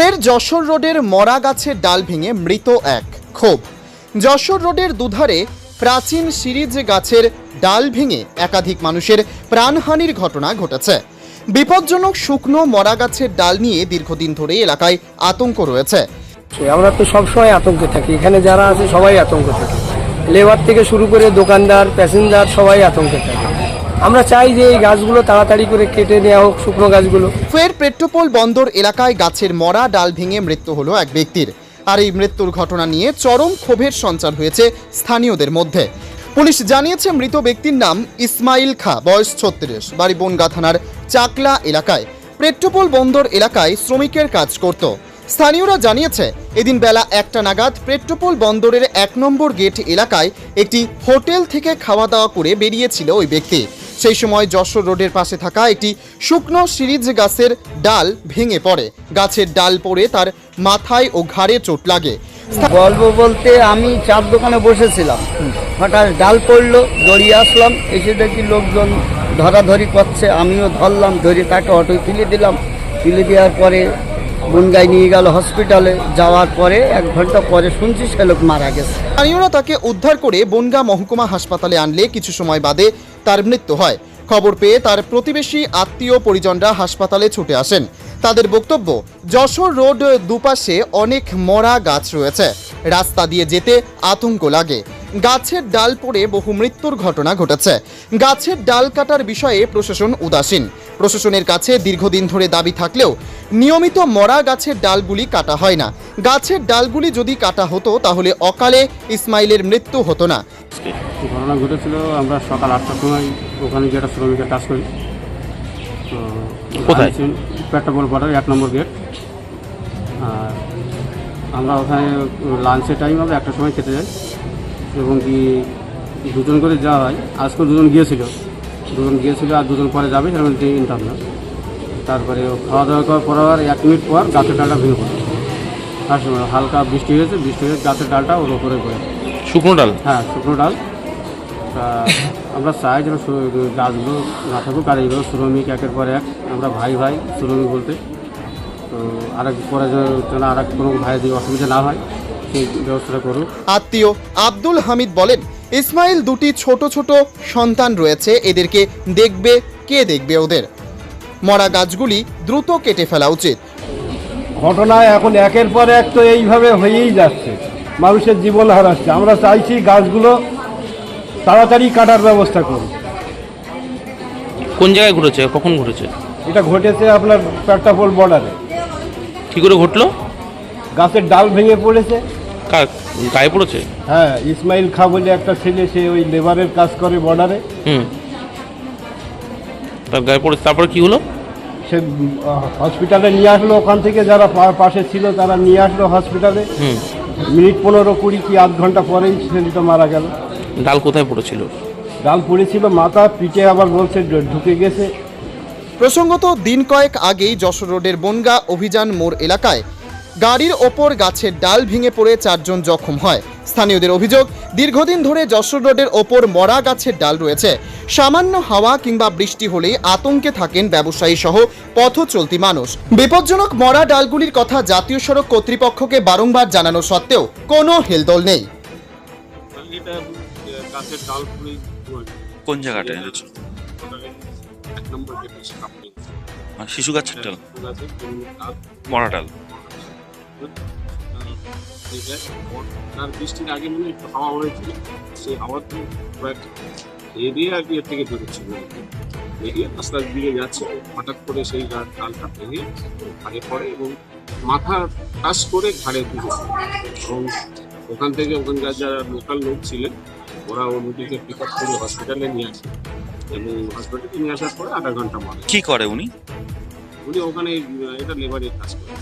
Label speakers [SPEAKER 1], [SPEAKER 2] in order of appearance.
[SPEAKER 1] ফের যশোর রোডের মরা গাছের ডাল ভেঙে মৃত এক ক্ষোভ। যশোর রোডের দুধারে প্রাচীন সিরিজ গাছের ডাল ভেঙে একাধিক মানুষের প্রাণহানির ঘটনা ঘটেছে। বিপজ্জনক শুকনো মরা গাছের ডাল নিয়ে দীর্ঘদিন ধরে এলাকায় আতঙ্ক রয়েছে।
[SPEAKER 2] আমরা তো সবসময় আতঙ্কে থাকি। এখানে যারা আছে সবাই আতঙ্কে থাকে। লেবার থেকে শুরু করে দোকানদার, প্যাসেঞ্জার সবাই আতঙ্কে থাকে। আমরা চাই যে এই গাছগুলো তাড়াতাড়ি করে কেটে নেওয়া হোক শুকনো গাছগুলো।
[SPEAKER 1] ফের পেট্রোপোল বন্দর এলাকায় গাছের মরা ডাল ভেঙে মৃত্যু হলো এক ব্যক্তির। আর এই মৃত্যুর ঘটনা নিয়ে চরম ক্ষোভের সঞ্চার হয়েছে স্থানীয়দের মধ্যে। পুলিশ জানিয়েছে মৃত ব্যক্তির নাম ইসমাইল খা, বয়স ছত্রিশ, বাড়ি বনগা থানার চাকলা এলাকায়। পেট্রোপোল বন্দর এলাকায় শ্রমিকের কাজ করত। স্থানীয়রা জানিয়েছে, এদিন বেলা একটা নাগাদ পেট্রোপোল বন্দরের এক নম্বর গেট এলাকায় একটি হোটেল থেকে খাওয়া দাওয়া করে বেরিয়েছিল ওই ব্যক্তি। সেই সময় যশোর রোডের পাশে থাকা একটি শুকনো সিরিজ গাছের ডাল ভেঙে পড়ে। গাছের ডাল পড়ে তার মাথায় ও ঘাড়ে চোট লাগে।
[SPEAKER 2] গল্প বলতে আমি চার দোকানে বসেছিলাম। হঠাৎ ডাল পড়ল দড়িয়ে আসলাম এসে দেখি লোকজন ধরাধরি করছে আমিও ধরলাম ধরে তাকে অটোয় তুলে দিলাম। তুলে দেওয়ার পরে বনগাই নিয়ে গেল হসপিটালে। যাওয়ার পরে এক ঘণ্টা পরে শুনছি সে লোক মারা গেছে।
[SPEAKER 1] স্থানীয়রা তাকে উদ্ধার করে বনগা মহকুমা হাসপাতালে আনলে। কিছু সময় বাদে তার মৃত্যু হয়। খবর পেয়ে তার প্রতিবেশী, আত্মীয় পরিজনরা হাসপাতালে ছুটে আসেন। তাদের বক্তব্য, যশোর রোড দুপাশে অনেক মরা গাছ রয়েছে। রাস্তা দিয়ে যেতে আতঙ্ক লাগে। গাছের ডাল পড়ে বহু মৃত্যুর ঘটনা ঘটেছে। গাছের ডাল কাটার বিষয়ে প্রশাসন উদাসীন। প্রশাসনের কাছে দীর্ঘদিন ধরে দাবি থাকলেও নিয়মিত মরা গাছের ডালগুলি কাটা হয় না। গাছের ডালগুলি যদি কাটা হতো, তাহলে অকালে ইসমাইলের মৃত্যু হতো না।
[SPEAKER 3] ঘটনা ঘটেছিল? আমরা সকাল আটটার সময় ওখানে গিয়ে একটা শ্রমিকের কাজ করি।
[SPEAKER 4] কোথায়?
[SPEAKER 3] পেট্রোপোল পাড়ার এক নম্বর গেট। আর আমরা ওখানে লাঞ্চের টাইম হবে একটা সময় খেতে যাই। এবং কি দুজন করে যাওয়া হয়। আজকে দুজন গিয়েছিল। দুজন গিয়েছিল আর দুজন পরে যাবে সেরকম ইনকাম না তারপরে খাওয়া দাওয়া করার পর আর এক মিনিট পর গাছের ডালটা ভেঙে পড়ে। তার সময় হালকা বৃষ্টি হয়েছে বৃষ্টি হয়ে গাছের ডালটা ওর ওপরে পড়ে।
[SPEAKER 4] শুকনো ডাল?
[SPEAKER 3] হ্যাঁ শুকনো ডাল। আমরা চাই যেন গাছগুলো না থাকুক আর এইগুলো শ্রমিক একের পর এক আমরা ভাই ভাই শ্রমিক বলতে। তো আরেক পরে যেন- আর কোনো ভাই দিয়ে অসুবিধা না হয় সেই ব্যবস্থাটা করুক।
[SPEAKER 1] আত্মীয় আব্দুল হামিদ বলেন ইসমাইল দুটি ছোট ছোট সন্তান রয়েছে এদেরকে দেখবে কে দেখবে ওদের? মরা গাছগুলি দ্রুত কেটে ফেলা উচিত।
[SPEAKER 5] ঘটনায় এখন একের পর এক তো এইভাবে হয়েই যাচ্ছে। মানুষের জীবন হারাচ্ছে আমরা চাইছি গাছগুলো তাড়াতাড়ি কাটার ব্যবস্থা করুন।
[SPEAKER 4] কোন জায়গায় ঘুরেছে? কখন ঘুরেছে?
[SPEAKER 5] এটা ঘটেছে আপনার পেট্টাপোল বর্ডারে
[SPEAKER 4] কি করে ঘটলো?
[SPEAKER 5] গাছের ডাল ভেঙে পড়েছে।
[SPEAKER 4] কার? গায়ে পড়েছে?
[SPEAKER 5] হ্যাঁ ইসমাইল খা বলে একটা ছেলে সে ওই লেবারের কাজ করে বর্ডারে
[SPEAKER 4] হুম। তার গায়ে পড়েছে। তারপরে কি হলো?
[SPEAKER 5] সে আহ, হসপিটালে নিয়ে আসলো। ওখান থেকে যারা পা- পাশে ছিল তারা নিয়ে আসলো হসপিটালে
[SPEAKER 4] হুম।
[SPEAKER 5] মিনিট পনেরো কুড়ি কি আধ ঘণ্টা পরেই ছেলেটা মারা গেল।
[SPEAKER 4] ডাল কোথায় পড়েছিল?
[SPEAKER 5] ডাল পড়েছিল মাথা পিঠে আবার বলছে ঢুকে গেছে।
[SPEAKER 1] প্রসঙ্গত দিন কয়েক আগেই যশোর রোডের বনগা অভিযান মোড় এলাকায় গাড়ির ওপর গাছের ডাল ভেঙে পড়ে চারজন জখম হয়। স্থানীয়দের অভিযোগ, দীর্ঘদিন ধরে যশোর রোডের ওপর মরা গাছের ডাল রয়েছে। সামান্য হাওয়া কিংবা বৃষ্টি হলেই আতঙ্কে থাকেন ব্যবসায়ী সহ পথ চলতি মানুষ। বিপজ্জনক মরা ডালগুলির কথা জাতীয় সড়ক কর্তৃপক্ষকে বারংবার জানানো সত্ত্বেও কোনো হেলদোল নেই।
[SPEAKER 6] কোন জায়গাটা? শিশু গাছের ডাল। মরা ডাল।
[SPEAKER 7] যে তার বৃষ্টির আগে মানে একটু হাওয়া হয়েছিল। সেই হাওয়া তো কয়েক এরিয়া আর কি এর থেকে বেরোচ্ছিল বেরিয়ে রাস্তার দিকে যাচ্ছে হঠাৎ করে সেই ডালটা ভেঙে ঘাড়ে পড়ে এবং মাথা টাচ করে ঘাড়ে ঢুকেছে এবং ওখান থেকে ওখানকার যারা লোকাল লোক ছিলেন ওরা নদীকে পিক আপ করে হসপিটালে নিয়ে আসে। এবং হসপিটালে নিয়ে আসার পরে আধা ঘণ্টা মারে
[SPEAKER 6] কি করে উনি?
[SPEAKER 7] উনি ওখানে এটা লেবারের কাজ করে।